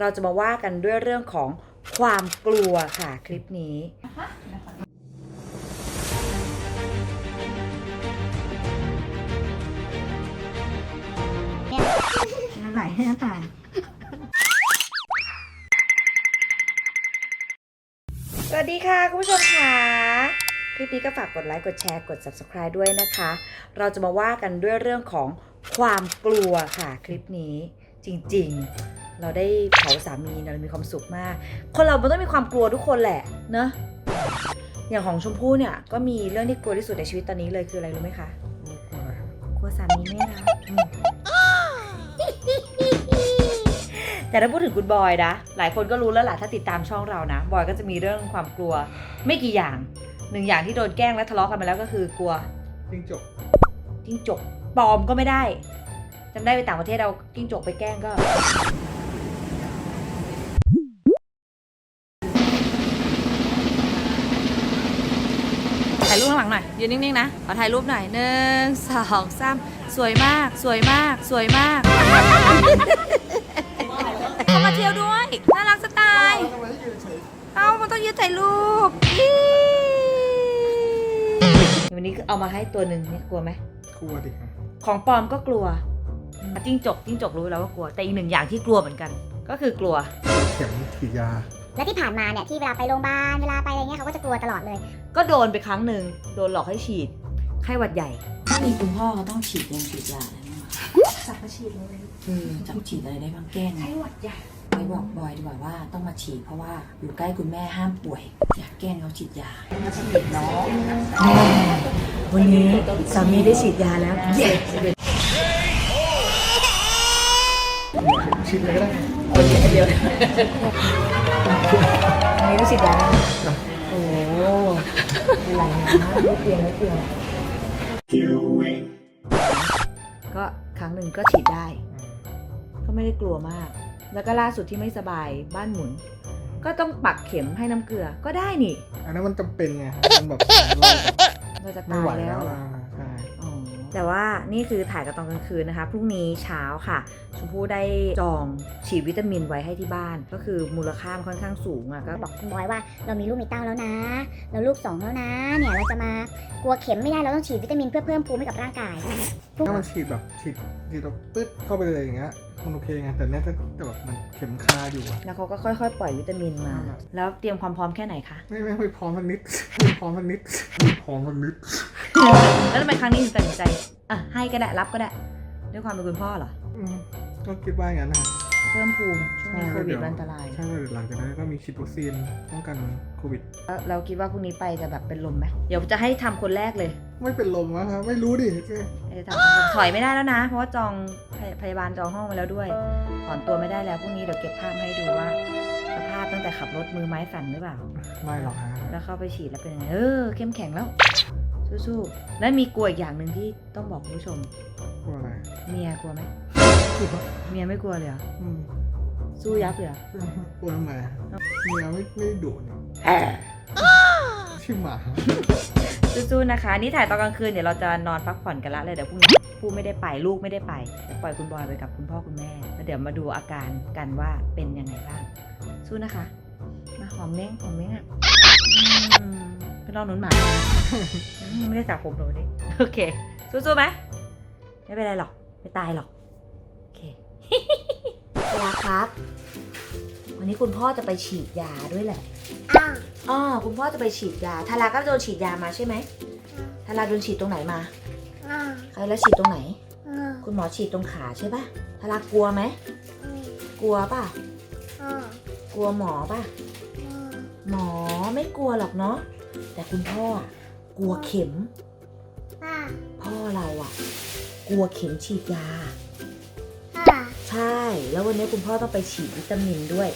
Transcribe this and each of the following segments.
เราจะมาว่ากันด้วยเรื่องของความกลัวค่ะคลิปนี้ไหลให้น้ำตาลสวัสดีค่ะ คุณผู้ชมค่ะ คลิปนี้ก็ฝากกดไลค์ กดแชร์ กด subscribe ด้วยนะคะ เราจะมาว่ากันด้วยเรื่องของความกลัวค่ะ คลิปนี้จริง ๆ เราได้เผาสามีเนี่ยเรามีความสุขมาก คนเรามันต้องมีความกลัวทุกคนแหละเนอะอย่างของชมพู่เนี่ยก็มีเรื่องที่กลัวที่สุดในชีวิตตอนนี้เลยคืออะไรรู้ไหมคะกลัวสามีไม่รักอืมแต่ถ้าพูดถึงคุณบอยนะ หลายคนก็รู้แล้วแหละถ้าติดตามช่องเรานะ บอยก็จะมีเรื่องความกลัวไม่กี่อย่าง หนึ่งอย่างที่โดนแกล้งและทะเลาะกันมาแล้วก็คือกลัวจิ้งจกจิ้งจกปลอมก็ไม่ได้จำได้ไปต่างประเทศเอาจิ้งจกไปแกล้งก็ ยยืนนิ่งๆนะ ขอถ่ายรูปหน่อยหนึ่งสองสามสวยมาก สวยมาก สวยมากเขามาเที่ยวด้วย น่ารักสไตล์ทำไมยืนเฉยเอ้ามันต้องยืนถ่ายรูปอี๋วันนี้เอามาให้ตัวหนึ่งเนี่ยกลัวไหม กลัวดิของปลอมก็กลัวจิ้งจกจิ้งจกรู้แล้วว่ากลัว แต่อีกหนึ่งอย่างที่กลัวเหมือนกัน ก็คือกลัว เข็มฉีดยา และที่ผ่านมาเนี่ยที่เวลาไปโรงพยาบาลเวลาไปอะไรเงี้ยเขาก็จะกลัวตลอดเลย ก็โดนไปครั้งหนึ่งโดนหลอกให้ฉีดไข้หวัดใหญ่ ถ้ามีคุณพ่อเขาต้องฉีดยงฉีดยาอะไรบ้างวะสักมาฉีดเลยอืมจะฉีดอะไรได้บ้างแกล้งไข้หวัดใหญ่ไปบอกบอยดีกว่าว่าต้องมาฉีดเพราะว่าอยู่ใกล้คุณแม่ห้ามป่วย อยากแกล้งเขาฉีดยาฉีดน้องวันนี้สามีได้ฉีดยาแล้ว เย้ฉีดเลยก็ได้วันนี้เดียววันนี้ได้ฉีดยาแล้วโอ้เป็นไรนะไม่เปลี่ยนไม่เปลี่ยนก็ครั้งหนึ่งก็ฉีดได้ ก็ไม่ได้กลัวมาก แล้วก็ล่าสุดที่ไม่สบายบ้านหมุน ก็ต้องปักเข็มให้น้ำเกลือก็ได้นี่ อันนั้นมันจำเป็นไงมันแบบเราจะไม่ตาไหวยแล้แล้ววอะใช่อ๋อ แต่ว่านี่คือถ่ายกันตอนกลางคืนนะคะ พรุ่งนี้เช้าค่ะ ชมพู่ได้จองฉีดวิตามินไว้ให้ที่บ้าน ก็คือมูลค่ามันค่อนข้างสูงอะก็บอกคุณบอยว่าเรามีลูกมีเต้าแล้วนะ เราลูกสองแล้วนะ เนี่ยเราจะมากลัวเข็มไม่ได้เราต้องฉีดวิตามินเพื่อเพิ่มภูมิให้กับร่างกายถ้ามันฉีดแบบฉีดฉีดแบบปึ๊ดเข้าไปเลยอย่างเงี้ยมันโอเคไงแต่เนี้ยถ้าแต่แบบมันเข็มคาอยู่อะแล้วเขาก็ค่อยๆ ปล่อยวิตามินมาครับแล้วเตรียมความพร้อมแค่ไหนคะไม่ไม่ไม่พร้อมสักนิดไม่พร้อมสักนิดไม่พร้อมสักนิด แล้วทำไมครั้งนี้ถึงตัดสินใจอะให้ก็ได้รับก็ได้ ด้วยความเป็นคุณพ่อเหรออืมก็คิดว่าอย่างนั้นนะเพิ่มภูมิช่วงนี้โควิดมันอันตราย ใช่หลังจากนั้นก็มีฉีดวัคซีนป้องกันโควิด แล้วเราคิดว่าพรุ่งนี้ไปจะแบบเป็นลมไหมเดี๋ยวจะให้ทำคนแรกเลยไม่เป็นลมนะครับไม่รู้ดิเออทำถอยไม่ได้แล้วนะ เพราะว่าจองพยพยาบาลจองห้องไว้แล้วด้วย ถอนตัวไม่ได้แล้วพรุ่งนี้เดี๋ยวเก็บภาพมาให้ดูว่าสภาพตั้งแต่ขับรถมือไม้สั่นหรือเปล่า ไม่หรอกฮะแล้วเข้าไปฉีดแล้วเป็นยังไงเออเข้มแข็งแล้ว สู้ๆแล้วมีกลัวอีกอย่างหนึ่งที่ต้องบอกคุณผู้ชม กลัวอะไรเมียกลัวไหมเมียไม่กลัวเลยเหรออืมสู้ยับเลยเหรอกลัวทำไมอะเมียไม่ไม่ดุนี่ชื่อหมาสู้ๆนะคะ นี่ถ่ายตอนกลางคืนเดี๋ยวเราจะนอนพักผ่อนกันละเลยเดี๋ยวพรุ่งนี้ผู้ไม่ได้ไปลูกไม่ได้ไปเดี๋ยวปล่อยคุณบอยไปกับคุณพ่อคุณแม่แล้วเดี๋ยวมาดูอาการกันว่าเป็นยังไงบ้าง สู้นะคะ มาหอมเม้งหอมเม้งอะ อืมเป็นรองหนุนหมาอืมไม่ได้สระผมหรอกวันนี้โอเค สู้ๆไหมไม่เป็นไรหรอก ไม่ตายหรอก โอเคเวลาครับ วันนี้คุณพ่อจะไปฉีดยาด้วยแหละอ้าวอ๋อคุณพ่อจะไปฉีดยา ทาราก็โดนฉีดยามาใช่ไหมทาราโดนฉีดตรงไหนมาอ้าวใครแล้วฉีดตรงไหน อ้าวคุณหมอฉีดตรงขาใช่ปะทารากลัวไหม กลัวป่ะ อ้าวกลัวหมอป่ะ หมอไม่กลัวหรอกเนาะแต่คุณพ่ออะกลัวเข็มอ้าวพ่อเราอะกลัวเข็มฉีดยาอ้าวใช่ แล้ววันนี้คุณพ่อต้องไปฉีดวิตามินด้วย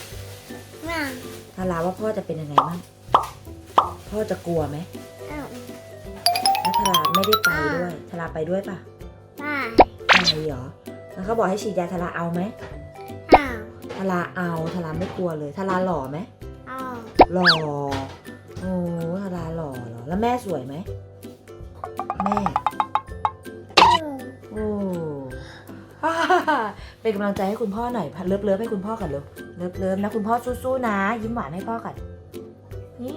อ้าวทาราว่าพ่อจะเป็นยังไงบ้างพ่อจะกลัวไหมอ้าวแล้วทาราไม่ได้ไปด้วยทาราไปด้วยป่ะอ้าวไปเหรอแล้วเขาบอกให้ฉีดยาทาราเอาไหมอ้าวทาราเอาทาราไม่กลัวเลยทาราหล่อไหมอ้าว หล่อโอ้ทาราหล่อเหรอแล้วแม่สวยไหม แม่ โอ้เป็นกำลังใจให้คุณพ่อหน่อยเลิฟเลิฟๆให้คุณพ่อกันเร็วเลิฟเลิฟนะคุณพ่อสู้ๆนะ ยิ้มหวานให้พ่อก่อนนี่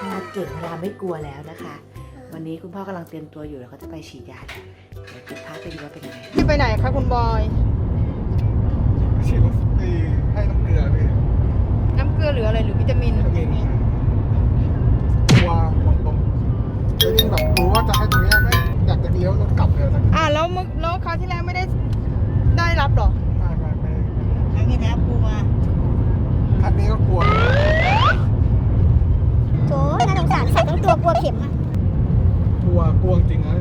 พาเก่งพาไม่กลัวแล้วนะคะ วันนี้คุณพ่อกำลังเตรียมตัวอยู่แล้วก็จะไปฉีดยาแล้วเดี๋ยวติดภาพไปดูว่าเป็นยังไงที่ไปไหนคะคุณบอย ฉีดวัคซีนให้น้ำเกลือพี่ น้ำเกลือ หรืออะไรหรือวิตามินวิตามินกลัวหมดตรงแล้วยิ่งแบบรู้ว่าจะให้ตรงเนี้ยไม่อยากจะเลี้ยวรถกลับเลยสักอ่าแล้วมึกแล้วคราวที่แล้วไม่ได้ได้รับเหรอ ไม่ไม่ไม่ครั้งที่แล้วกลัวคันนี้ก็กลัวโถน่าสงสารใส่ทั้งตัวกลัวเข็มอะกลัวกลัวจริงนะ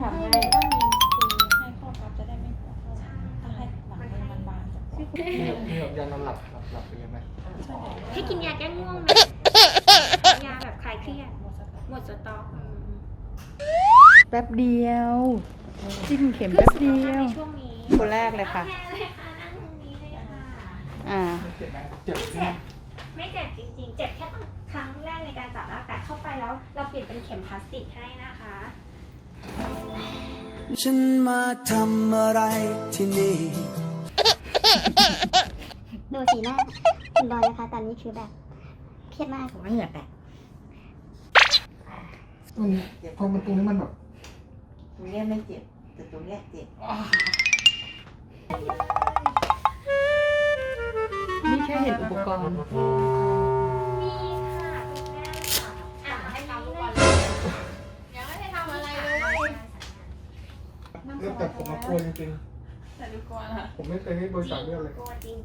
เจ็บเลยแต่ที่ทำให้มีแบบมีแบบยานอนหลับหลับหลับไปเลยไหมให้กินยาแก้ง่วงไหมยาแบบคลายเครียด หมดสต็อกแป๊บเดียว จิ้มเข็มแป๊บเดียวในช่วงนี้คนแรกเลยค่ะ โอเลยค่ะนั่งตรงนี้เลยค่ะ อ่า เจ็บไหมเจ็บไม่ใช่ไหมเจ็บไม่เจ็บจริงๆ เจ็บแค่ครั้งแรกในการจับแล้วแต่เข้าไปแล้ว เราเปลี่ยนเป็นเข็มพลาสติกให้นะคะ ฉันมาทำอะไรที่นี่ ดูสีหน้าคุณบอยนะคะ ตอนนี้คือแบบ เครียดมาก ผมว่าเหงื่อแตกมันพอมันตรงนี้มันแบบตรงเนี้ยไม่เจ็บแต่ตรงเนี้ยเจ็บนี่แค่เห็นอุปกรณ์ แต่ผมมากลัวจริงๆแต่ดูกลัวนะผมไม่เคยให้บริจาคเลือดเลยกลัวจริง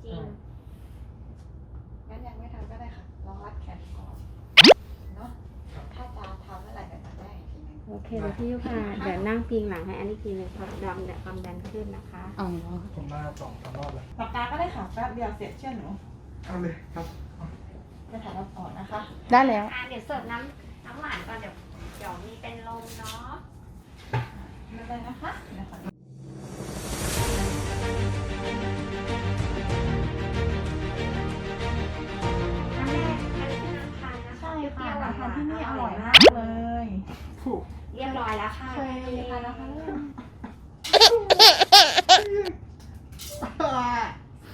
งั้นยังไม่ทำก็ได้ค่ะลองรัดแขนก่อนเนาะ ถ้าจะทำเมื่อไหร่ก็จะได้อีกทีหนึงโอเคเดี๋ยวพี่ยุค่ะเดี๋ยวนั่งพิงหลังให้อันนี้ทีนึงความดันเดี๋ยวความดันขึ้นนะคะอ๋อผมมาสองสามรอบแล้วปากกาก็ได้ค่ะแป๊บเดียวเสร็จเชื่อหนูเอาเลยครับจะถ่ายรับก่อนนะคะ ได้แล้วๆอะเดี๋ยวเสิร์ฟน้ำน้ำหวานก่อนเดี๋ยวเดี๋ยวมีเป็นลมเนาะ ไม่เป็นไรนะคะเดี๋ยวขอน้ำแรกอันนี้คือน้ำพันธุ์นะคะใช่เปค่ะรี้ยวๆหวานทานๆที่นี่อร่อยมมากเลยผู้เรียบร้อยแล้วค่ะเคยทานแล้วค่ะ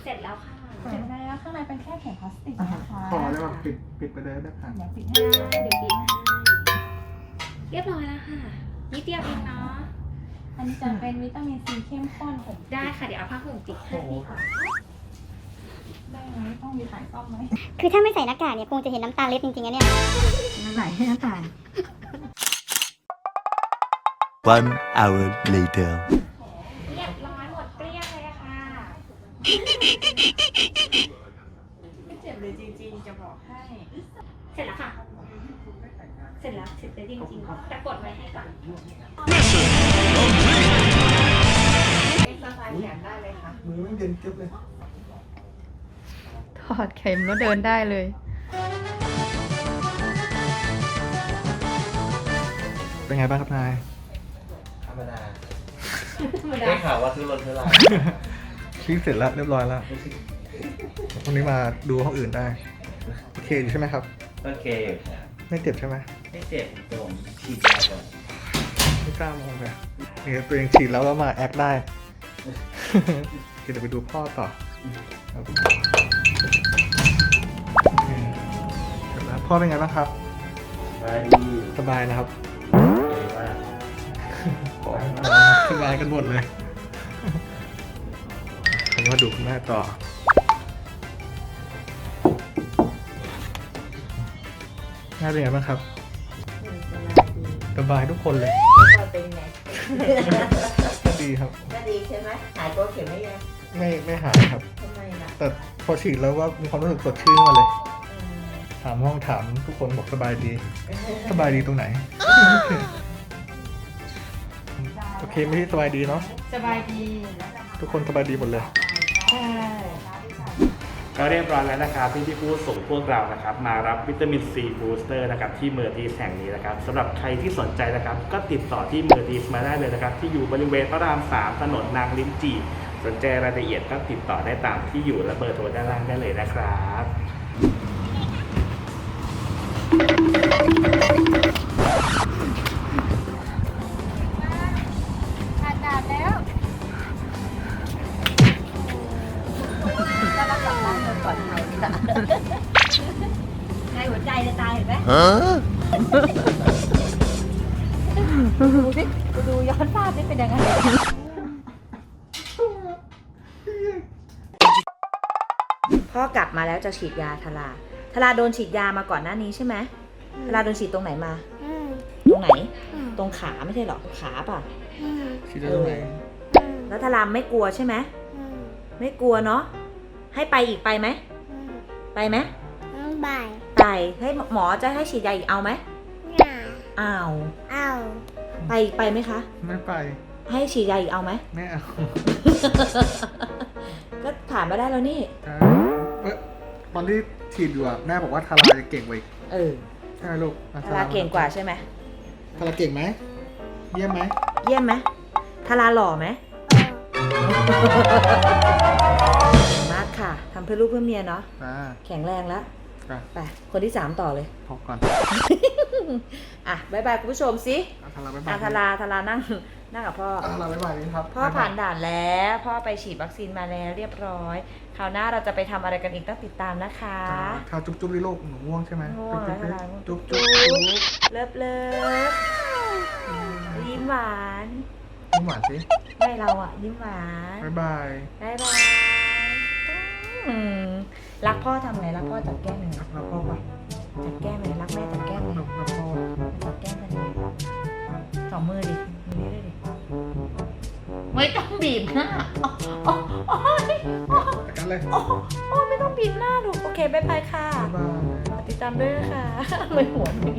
เสร็จแล้วค่ะเสร็จแล้วข้างในเป็นแค่แข็งพลาสติกนะคะขอเลยแบบปิดปิดไปเลยได้ค่ะเดี๋ยวปิดให้เดี๋ยวปิดให้เรียบร้อยแล้วค่ะนิดเดียวเองเนาะ อันนี้จะเป็นวิตามินซีเข้มข้นผมได้ค่ะ เดี๋ยวเอาผ้าห่มปิดให้ค่ะได้ไหมต้องมีถ่ายซ่อมไหมคือถ้าไม่ใส่หน้ากากเนี่ยคงจะเห็นน้ำตาเล็ดจริงๆอะเนี่ยน้ำไหลให้น้ำตาล One hour later เรียบร้อยหมดเกลี้ยงเลยค่ะ ไม่เจ็บเลยจริงๆ จะบอกให้ เสร็จแล้วค่ะ เสร็จแล้วเสร็จเลยจริงๆแต่กดไว้ให้ก่อนเอ็กซ์ไซส์แขนได้เลยค่ะ มือไม่เย็นเก็บเลย ถอดเข็มแล้วเดินได้เลย เป็นไงบ้างครับนาย ธรรมดาได้ข่าวว่าซื้อรถเท่าไหร่ชี้เสร็จแล้วเรียบร้อยแล้ววันนี้มาดูห้องอื่นได้ โอเคอยู่ใช่ไหมครับ โอเคอยู่ครับไม่เจ็บใช่ไหม ไม่เจ็บแต่ผมฉีดยาก่อนไม่กล้ามองเลยนี่ตัวเองฉีดแล้วแล้วมาแอคได้โอเคเดี๋ยวไปดูพ่อต่อครับโอเคเสร็จแล้วพ่อเป็นไงบ้างครับมาดีสบายนะครับเลยว่าสบายกันหมดเลยคราวนี้มาดูคุณแม่ต่อ แม่เป็นไงบ้างครับ สบายทุกคนเลยเป็นไงดีครับ ก็ดีใช่ไหมหายตัวเข็มไม่ยังไม่ไม่หายครับ ทำไมล่ะแต่พอฉีดแล้วว่ามีความรู้สึกสดชื่นมาเลยถามห้องถามทุกคนบอกสบายดี สบายดีตรงไหน โอเคไม่ใช่สบายดีเนาะสบายดี ทุกคนสบายดีหมดเลยใช่ ก็เรียบร้อยแล้วนะครับที่พี่พูดส่งพวกเรานะครับ มารับวิตามินซีบูสเตอร์นะครับที่เมอร์ดีแห่งนี้นะครับสำหรับใครที่สนใจนะครับ ก็ติดต่อที่เมอร์ดีมาได้เลยนะครับ ที่อยู่บริเวณพระรามสามถนนนางลิ้นจี่สนใจรายละเอียดก็ติดต่อได้ตามที่อยู่และเบอร์โทรด้านล่างได้เลยนะครับ ดูสิดูย้อนภาพนี่เป็นยังไงพ่อกลับมาแล้วจะฉีดยาทาราทาราโดนฉีดยามาก่อนหน้านี้ใช่ไหมทาราโดนฉีดตรงไหนมา ตรงไหน ตรงขาไม่ใช่เหรอ ขาป่ะฉีดได้ตรงไหน แล้วทารามไม่กลัวใช่ไหม ไม่กลัวเนาะ ให้ไปอีกไปไหม ไปไหมบายไป ให้หมอจะให้ฉีดยาอีกเอาไหมอ้าวเอาไปอีกไปไหมคะ ไม่ไป ให้ฉีดยาอีกเอาไหมไม่เอาก็ถามมาได้แล้วนี่อ่าเอ้ยตอนที่ฉีดอยู่อะแม่บอกว่าทาราจะเก่งกว่าอีกเออใช่ไหมลูกอะทาราเก่งกว่าใช่ไหมทาราเก่งไหมเยี่ยมไหมเยี่ยมไหมทาราหล่อไหมเก่งมากค่ะทำเพื่อลูกเพื่อเมียเนาะอ่า แข็งแรงแล้ว อะไปคนที่สามต่อเลย พอก่อนอะบายบายคุณผู้ชมสิอะทาราบ๊ายบาอะยทาราทารานั่งนั่งกับพ่ออะทาราบ๊ายบายดิครับพ่อผ่านด่านแล้ว พ่อไปฉีดวัคซีนมาแล้วเรียบร้อย คราวหน้าเราจะไปทำอะไรกันอีกต้องติดตามนะคะอ่าถ้าจุ๊บจุ๊บดิลูกหนูง่วงใช่ไหมง่วงจุ๊บแล้วจุ๊บทาราจุ๊บจุ๊บจุ๊บ เลิฟเลิฟยิ้มหวาน ยิ้มหวานสิไม่เราอะ ยิ้มหวานบ๊ายบายบายบายอืม รักพ่อทำไงรักพ่อจับแก้มยังไงแล้วพ่อป่ะจับแก้มยังไงรักแม่จับแก้มยังไงแล้วพ่อจับแก้มกันยังไงสองมือดิมือนี้ด้วยดิไม่ต้องบีบหน้าโอ้โอ้ยไปกันเลยโอ้โอ้ไม่ต้องบีบหน้าดูโอเคบายบายค่ะบ๊ายบายติดตามด้วยนะคะไม่หัวหนู